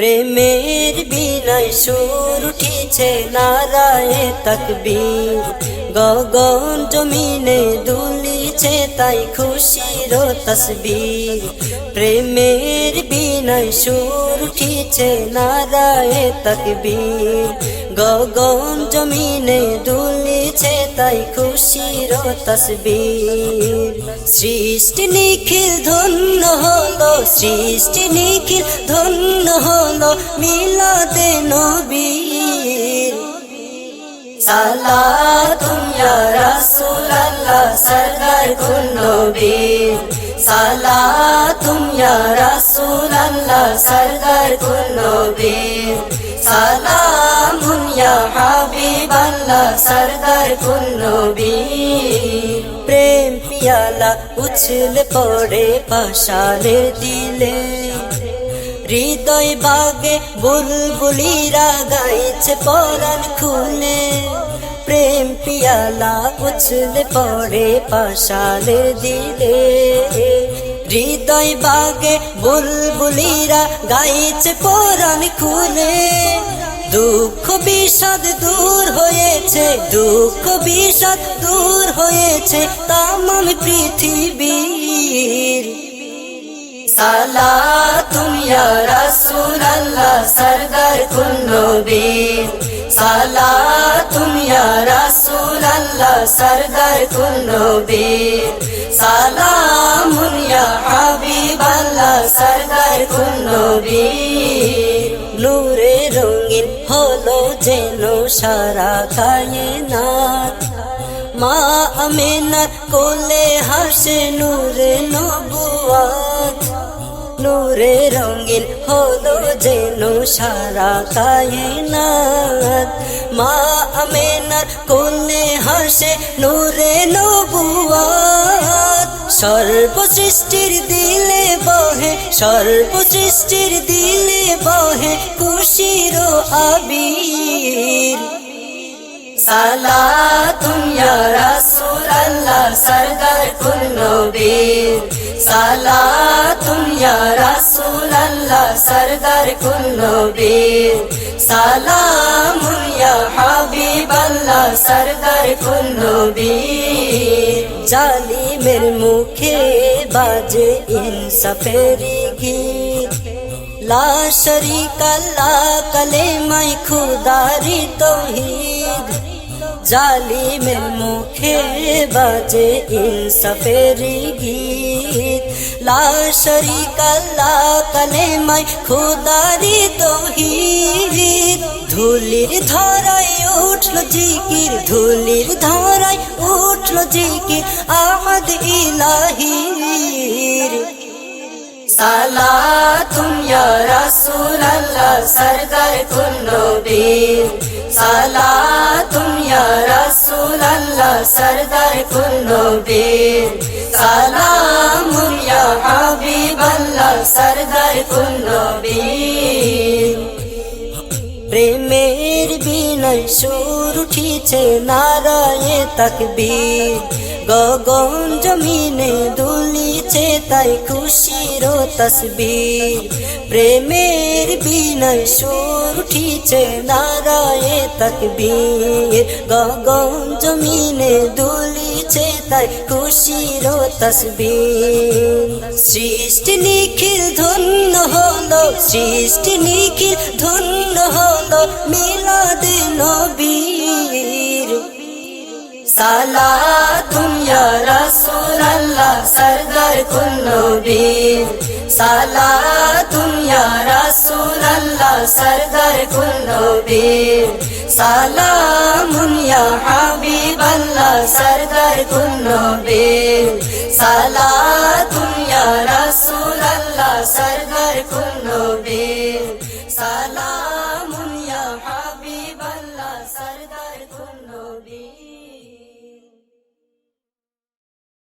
প্রেমের বিনয় সুর উঠিছে নারায়ে তকবীর। গগন জমিনে দুলিছে তাই খুশির তসবির। প্রেমের বিনয় সুর উঠিছে নারায়ে তকবীর। গগন জমিনে দুলিছে তাই খুশির তসবির। সৃষ্টি নিখিল ধন্য হলো, সৃষ্টি নিখিল ধন্য হলো মিলাদে নবীর। সালাতুম ইয়া রাসূলুল্লাহ, সরদার কুল নবীর। সালাতুম ইয়া রাসূলুল্লাহ, সরদার কুল নবীর। ইয়া প্রেম পিয়ালা উছল পড়ে পাশালের দিলে। হৃদয় বাগে বুলবুলিরা গাইছে পরাণ খুলে প্রেম পিয়ালা উছলে পড়ে পাশালের দিলে। হৃদয় বাগে বুলবুলিরা গাইছে পরাণ খুলে দুঃখ বিষাদ দূর হয়েছে, দুঃখ বিষাদ দূর হয়েছে, তামাম পৃথিবীর। সালাতুম ইয়া রাসূলুল্লাহ, সরদার কুল নবীর সালাতুম ইয়া রাসূলুল্লাহ, সরদার কুল নবীর সালামুন ইয়া হাবিবাল্লাহ, সরদার কুল নবীর নূরে রঙিন হলো যেন সারা কায়নাত। মা আমিনার কোলে হাসে নূরে নবুয়াত নূরে রঙিন হলো যেন সারা কায়নাত। মা আমিনার কোলে হাসে নূরে নবুয়াত সর্ব সৃষ্টির দিলে বহে সর্ব সৃষ্টির দিলে বহে খুশির আবির। সালাতুম ইয়া রাসূলুল্লাহ, সরদার কুল নবীর। সালাতুম ইয়া রাসূলুল্লাহ, সরদার কুল নবীর। সালামুন ইয়া হাবিবাল্লাহ, সরদার কুল নবীর। জালিমের মুখে বাজে ইনসাফেরি গীত লা শরীকা লা কালেমাই খুদারি তৌহিদ জালিমের মুখে বাজে ইনসাফেরি গীত লা শরীকা লা কালেমাই খুদারি তৌহিদ ধুলির ধরায় উঠল জিকির ধুলির ধরায় উঠল জিকির আহাদ ইলাহির সালাতুম ইয়া রাসূলুল্লাহ, সরদার কুল নবীর। সালাতুম ইয়া রাসূলুল্লাহ, সরদার কুল নবীর। সালামুন ইয়া হাবিবাল্লাহ, সরদার কুল নবীর। বিনয় সুর উঠিছে নারায়ে তকবীর। গগন জমিনে দুলিছে তাই খুশির তসবির। প্রেমের বিনয় সুর উঠিছে নারায়ে তকবীর। গগন জমিনে দুলিছে তাই খুশির তসবির। সৃষ্টি নিখিল ধন্য হলো, সৃষ্টি নিখিল ধন্য হলো। মিলাদ নবীর। সালাতুম ইয়া রাসূলুল্লাহ, সরদার কুল নবীর। সালাতুম ইয়া রাসূলুল্লাহ, সরদার কুল নবীর। সালামুন ইয়া হাবিবাল্লাহ, সরদার কুল নবীর। সালাতুম ইয়া রাসূলুল্লাহ, সরদার কুল